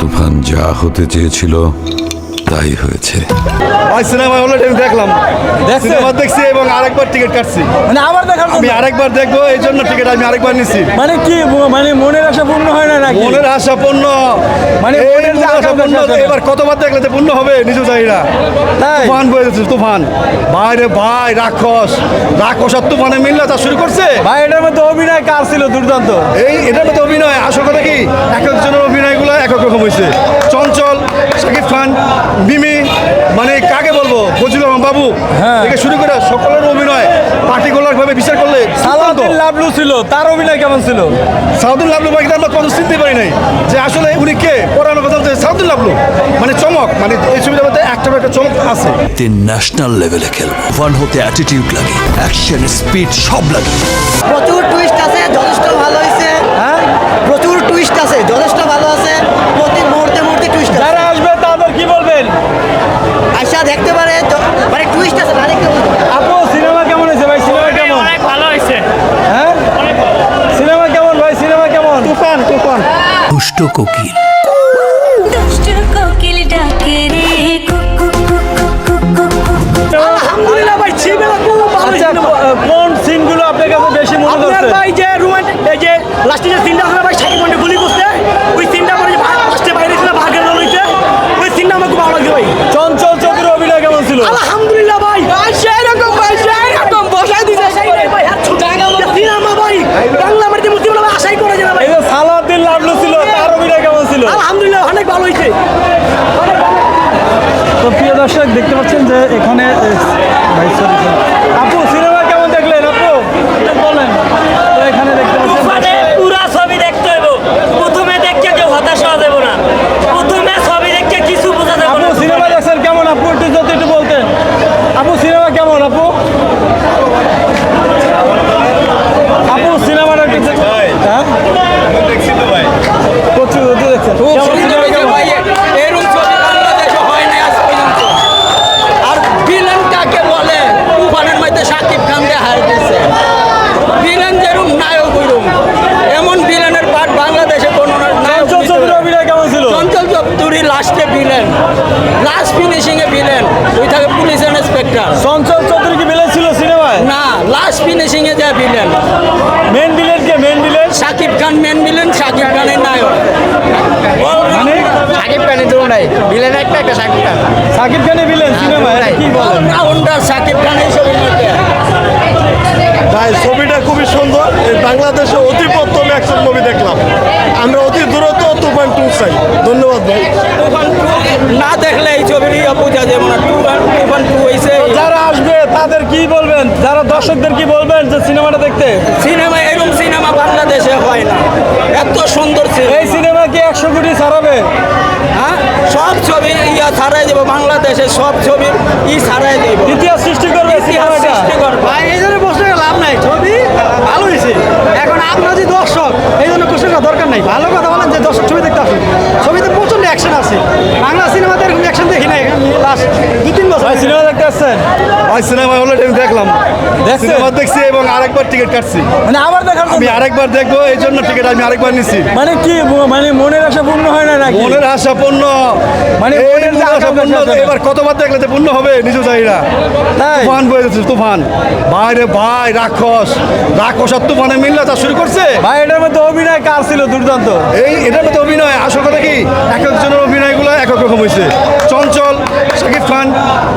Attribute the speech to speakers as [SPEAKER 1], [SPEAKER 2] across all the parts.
[SPEAKER 1] তুফান যা হতে চেয়েছিল তাই হয়েছে।
[SPEAKER 2] ভাই সিনেমা অলরেডি আমি দেখলাম? সিনেমা দেখছি এবং আরেকবার টিকিট কাটছি।
[SPEAKER 3] মানে আবার দেখার
[SPEAKER 2] আমি আরেকবার দেখব এই জন্য টিকিট আমি আরেকবার নিচ্ছি
[SPEAKER 3] মানে কি মানে মনের আশা পূর্ণ হয় না নাকি?
[SPEAKER 2] মনের আশা পূর্ণ।
[SPEAKER 3] মানে মনের যে
[SPEAKER 2] আশা পূর্ণ এবার কতবার দেখলে যে পূর্ণ হবে নিজেও জানি না।
[SPEAKER 3] তাই?
[SPEAKER 2] তুফান যাচ্ছে তুফান। ভাই রে ভাই রাক্ষস। রাক্ষস আর তুফানে মিললে তা শুরু করছে?
[SPEAKER 3] ভাই এটার মধ্যে অভিনয় কার ছিল দুর্দান্ত?
[SPEAKER 2] এই এটার মধ্যে অভিনয় আসল কথা কি? এক একজনের অভিনয়গুলো এক এক রকম হয়েছে। চঞ্চল শাকিব খান মিমি মানে কাকে বলব? রহমান বাবু।
[SPEAKER 3] হ্যাঁ।
[SPEAKER 2] থেকে শুরু করে সকলের অভিনয় পার্টিকুলার ভাবে বিচার করলে
[SPEAKER 3] সালাউদ্দিন লাভলু ছিল তার অভিনয় কেমন ছিল?
[SPEAKER 2] সাউদুল লাবলু ভাইকে আমরা কত চিনতে পারি নাই যে আসলে উনি কে? পড়ানো কথা হচ্ছে সাউদুল লাবলু। মানে চমক মানে এই ছবিটার মধ্যে একটা একটা চমক আছে।
[SPEAKER 4] তিন ন্যাশনাল লেভেলে খেলব। ওয়ান হতে অ্যাটিটিউড লাগে অ্যাকশন স্পিড সব লাগে।
[SPEAKER 5] প্রচুর টুইস্ট আছে যথেষ্ট ভালো হয়েছে
[SPEAKER 3] হ্যাঁ
[SPEAKER 5] প্রচুর টুইস্ট আছে যথেষ্ট ভালো আছে প্রতি মুহূর্তে মুহূর্তে টুইস্ট আছে
[SPEAKER 3] যারা আসবে তাদের কি বলবেন
[SPEAKER 5] আশা দেখতে পারে য- মানে টুইস্ট আছে না দেখতে পারে
[SPEAKER 3] আপু সিনেমা কেমন হয়েছে ভাই সিনেমা কেমন
[SPEAKER 6] অনেক ভালো হয়েছে
[SPEAKER 3] হ্যাঁ সিনেমা কেমন ভাই সিনেমা কেমন তুফান তুফান
[SPEAKER 4] দুষ্ট কোকিল।
[SPEAKER 7] দুষ্ট কোকিল ডাকে রে
[SPEAKER 3] আচ্ছা কোন সিনগুলো আপনার কাছে বেশি মনে
[SPEAKER 5] আপনার
[SPEAKER 3] ধরছে
[SPEAKER 5] ভাই যে রোমান্টিক এই যে লাস্টে যে সিনটা আপনার ভাই সাকিব খানকে গুলি করছে ওই সিনটা পরে যে লাস্টে বাইরে ছিল ভাগের দল হইছে ওই সিনটা আমার খুব ভালো লাগছে ভাই
[SPEAKER 3] চঞ্চল চৌধুরী অভিনয় কেমন ছিল
[SPEAKER 5] আলহামদুলিল্লাহ ভাই সেই রকম ভাই সেই রকম বসাই দিছে ভাই সিনেমা ভাই বাংলা মাটিতে মুসলিম ভাই আশাই করে যায় না ভাই
[SPEAKER 3] এই যে সালাউদ্দিন লাভলু ছিল তার অভিনয় কেমন ছিল
[SPEAKER 5] আলহামদুলিল্লাহ অনেক ভালো হয়েছে।
[SPEAKER 3] তো প্রিয় দর্শক দেখতে পাচ্ছেন যে এখানে এ, ভাই sorry, sorry। আপু সিনেমা কেমন দেখলেন আপু একটু বলেন তো এখানে দেখতে পাচ্ছেন
[SPEAKER 6] মানে পুরা ছবি দেখতে হইব প্রথমে দেখতে কেউ হতাশ হওয়া যাবে না প্রথমে ছবি দেখতে কিছু বোঝা যাবে
[SPEAKER 3] আপু
[SPEAKER 6] না
[SPEAKER 3] সিনেমা দেখছেন কেমন আপু একটু যদি একটু বলতেন আপু সিনেমা কেমন আপু আপু সিনেমাটা একটু দেখ- হ্যাঁ প্রচুর প্রচুর দেখছেন কেমন সিনেমা কেমন
[SPEAKER 8] এরকম ছবি বাংলাদেশে হয় না আজ পর্যন্ত আর ভিলেন কাকে বলে তুফানের মধ্যে সাকিব খান হার দিয়েছে ভিলেন যেরকম নায়ক ওইরকম এমন ভিলেনের পার্ট বাংলাদেশে কোনো নায়ক
[SPEAKER 3] চঞ্চল
[SPEAKER 8] নিতে
[SPEAKER 3] চৌধুরী
[SPEAKER 8] পারে না।
[SPEAKER 3] অভিনয় কেমন ছিল
[SPEAKER 8] চঞ্চল চৌধুরী লাস্টে ভিলেন লাস্ট ফিনিশিং এ ভিলেন ওই থাকে পুলিশ ইন্সপেক্টর
[SPEAKER 3] চঞ্চল চৌধুরী কি ভিলেন ছিল সিনেমায়
[SPEAKER 8] না লাস্ট ফিনিশিং এ যায় ভিলেন
[SPEAKER 3] মেন ভিলেন কে main villain
[SPEAKER 8] Shakib Khan main villain Shakib খানের নায়ক
[SPEAKER 3] মানে
[SPEAKER 8] সাকিব খানের তো নাই ভিলেন একটা একটা সাকিব খান।
[SPEAKER 3] সাকিব খানের ভিলেন সিনেমায় এটা কি বলেন?
[SPEAKER 8] রাউন্ডার সাকিব খানের ছবির মধ্যে
[SPEAKER 2] ভাই ছবিটা খুবই সুন্দর। বাংলাদেশে অতি প্রথম অ্যাকশন মুভি দেখলাম। আমরা অতি দূরত্ব তুফান টু চাই। ধন্যবাদ ভাই।
[SPEAKER 8] তুফান না দেখলে এই ছবির বোঝা যাবে না। তুফান তুফান টু হয়েছে
[SPEAKER 3] যারা আসবে তাদের কি বলবেন? যারা দর্শকদের কি বলবেন যে সিনেমাটা দেখতে?
[SPEAKER 8] সিনেমা এরকম সিনেমা বাংলাদেশে হয় না। এত সুন্দর
[SPEAKER 3] এই
[SPEAKER 8] সিনেমা
[SPEAKER 3] সিনেমা কি একশো কোটি ছাড়াবে?
[SPEAKER 8] ছবি ছাড়াই দেবো বাংলাদেশে সব ছবি ই ছাড়াই দেব।
[SPEAKER 3] ইতিহাস সৃষ্টি করবে
[SPEAKER 8] ইতিহাস
[SPEAKER 3] সিনেমাটা?
[SPEAKER 8] সৃষ্টি করবে।
[SPEAKER 5] ভাই এই জন্য প্রশ্ন লাভ নাই ছবি ভালো হয়েছে। এখন আপনার যে দর্শক এই জন্য প্রশ্ন দরকার নাই। ভালো কথা বলেন যে দর্শক ছবি দেখতে আসুন ছবিতে প্রচণ্ড অ্যাকশন আছে। বাংলা সিনেমাতে এরকম অ্যাকশন দেখি নাই লাস্ট দু তিন বছর
[SPEAKER 3] সিনেমা দেখতে আসছেন?
[SPEAKER 2] ভাই সিনেমা অলরেডি আমি দেখলাম? সিনেমা দেখছি এবং আরেকবার টিকিট কাটছি।
[SPEAKER 3] মানে আবার দেখার
[SPEAKER 2] আমি আরেকবার দেখব এই জন্য টিকিট আমি আরেকবার নিচ্ছি
[SPEAKER 3] মানে কি মানে মনের আশা পূর্ণ হয় না নাকি?
[SPEAKER 2] মনের আশা পূর্ণ।
[SPEAKER 3] মানে মনের
[SPEAKER 2] আশা পূর্ণ এবার কতবার দেখলে যে পূর্ণ হবে নিজেও জানি না। তুফান বয়ে যাচ্ছে তুফান। ভাই রে ভাই রাক্ষস। রাক্ষস আর তুফানে মিললে তা শুরু করছে?
[SPEAKER 3] ভাই এটার মধ্যে অভিনয় কার ছিল দুর্দান্ত?
[SPEAKER 2] এই এটার মধ্যে অভিনয় আসল কথা কি? এক একজনের অভিনয়গুলো এক এক রকম হয়েছে। চঞ্চল শাকিব খান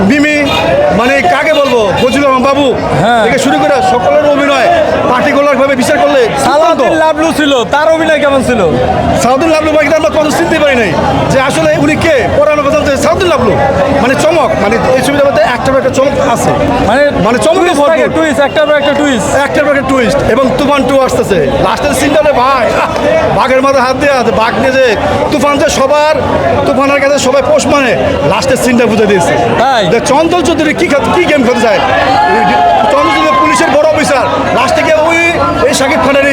[SPEAKER 2] মিমি মানে কাকে বলব ফজলুর রহমান বাবু
[SPEAKER 3] হ্যাঁ।
[SPEAKER 2] থেকে শুরু করে সকলের অভিনয় পার্টিকুলার ভাবে বিচার করলে
[SPEAKER 3] সালাউদ্দিন লাভলু ছিল তার অভিনয় কেমন ছিল
[SPEAKER 2] সালাউদ্দিন লাভলু ভাইকে আমরা কোনো চিনতে পারি নাই যে আসলে উনি কে পড়ানো কথা হচ্ছে সাউদুল মানে চমক মানে এই ছবিটার মধ্যে একটা একটা চমক আছে।
[SPEAKER 3] মানে
[SPEAKER 2] মানে চমকে।
[SPEAKER 3] টুইস্ট একটার পর একটা টুইস্ট
[SPEAKER 2] একটার পর একটা টুইস্ট এবং তুফান টু আসতেছে। লাস্টের সিনটাতে ভাই বাঘের মাথায় হাত দিয়ে আছে বাঘ নিয়ে যে তুফান যে সবার তুফানের কাছে সবাই পোষ মানে লাস্টের সিনটা বুঝে দিয়েছে।
[SPEAKER 3] তাই?
[SPEAKER 2] চঞ্চল চৌধুরী কি কি গেম খেলতে চায়? চঞ্চল চৌধুরী পুলিশের বড় অফিসার লাস্টে গিয়ে ওই এই শাকিব খানেরই লোক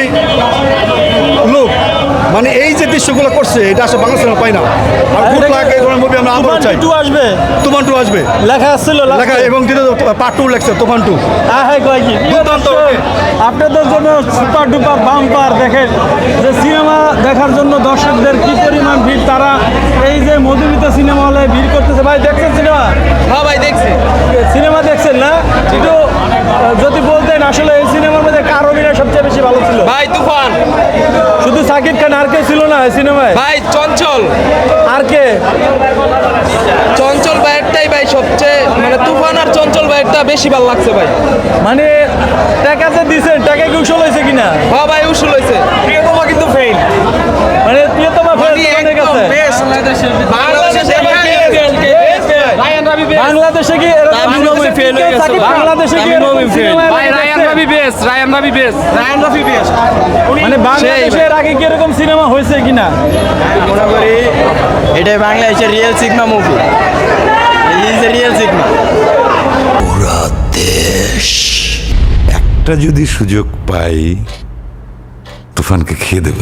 [SPEAKER 2] মানে এই যে দৃশ্যগুলো করছে এটা আসলে বাংলা সিনেমা পাই না। আর গুড লাক এই ধরনের মুভি আমরা আবার চাই।
[SPEAKER 3] টু আসবে।
[SPEAKER 2] তুফান টু আসবে।
[SPEAKER 3] লেখা আসছিল
[SPEAKER 2] লেখা। এবং পার্ট টু লেখছে তুফান টু।
[SPEAKER 3] হ্যাঁ হ্যাঁ কয় কি?
[SPEAKER 2] দুর্দান্ত।
[SPEAKER 3] আপনাদের জন্য সুপার ডুপার বাম্পার দেখেন। যে সিনেমা দেখার জন্য দর্শকদের কি পরিমাণ ভিড় তারা এই যে মধুমিতা সিনেমা হলে ভিড় করতেছে। ভাই দেখছেন সিনেমা
[SPEAKER 9] হ্যাঁ ভাই দেখছি।
[SPEAKER 3] সিনেমা দেখছেন না? একটু যদি বলতেন আসলে এই মধ্যে কার অভিনয় সবচেয়ে বেশি ভালো ছিল?
[SPEAKER 9] ভাই তুফান।
[SPEAKER 3] শুধু সাকিব খান আর কে ছিল না সিনেমায়?
[SPEAKER 9] ভাই চঞ্চল।
[SPEAKER 3] আর কে?
[SPEAKER 9] চঞ্চল ভাইয়েরটাই ভাই সবচেয়ে মানে তুফান আর চঞ্চল ভাইয়েরটা বেশি ভালো লাগছে ভাই।
[SPEAKER 3] মানে টাকা যে দিছেন টাকা কি উসল হয়েছে কিনা?
[SPEAKER 9] হ্যাঁ ভাই উসুল হয়েছে। প্রিয়তমা কিন্তু ফেল
[SPEAKER 3] মানে প্রিয়তমা ফের তোমাদের কাছে।
[SPEAKER 9] বাংলাদেশে
[SPEAKER 3] বাংলাদেশে কি
[SPEAKER 9] গেছে।
[SPEAKER 3] সাকিব বাংলাদেশে কি সিনেমা
[SPEAKER 9] রবি বেস রায়ান রবি বেস রায়ান রবি বেস
[SPEAKER 3] মানে বাংলাদেশের আগে কি এরকম সিনেমা হয়েছে কিনা?
[SPEAKER 10] মনে করি এটাই বাংলাদেশের real sigma movie is real sigma
[SPEAKER 4] পুরা দেশ।
[SPEAKER 1] একটা যদি সুযোগ পাই তুফানকে খেয়ে দেবো।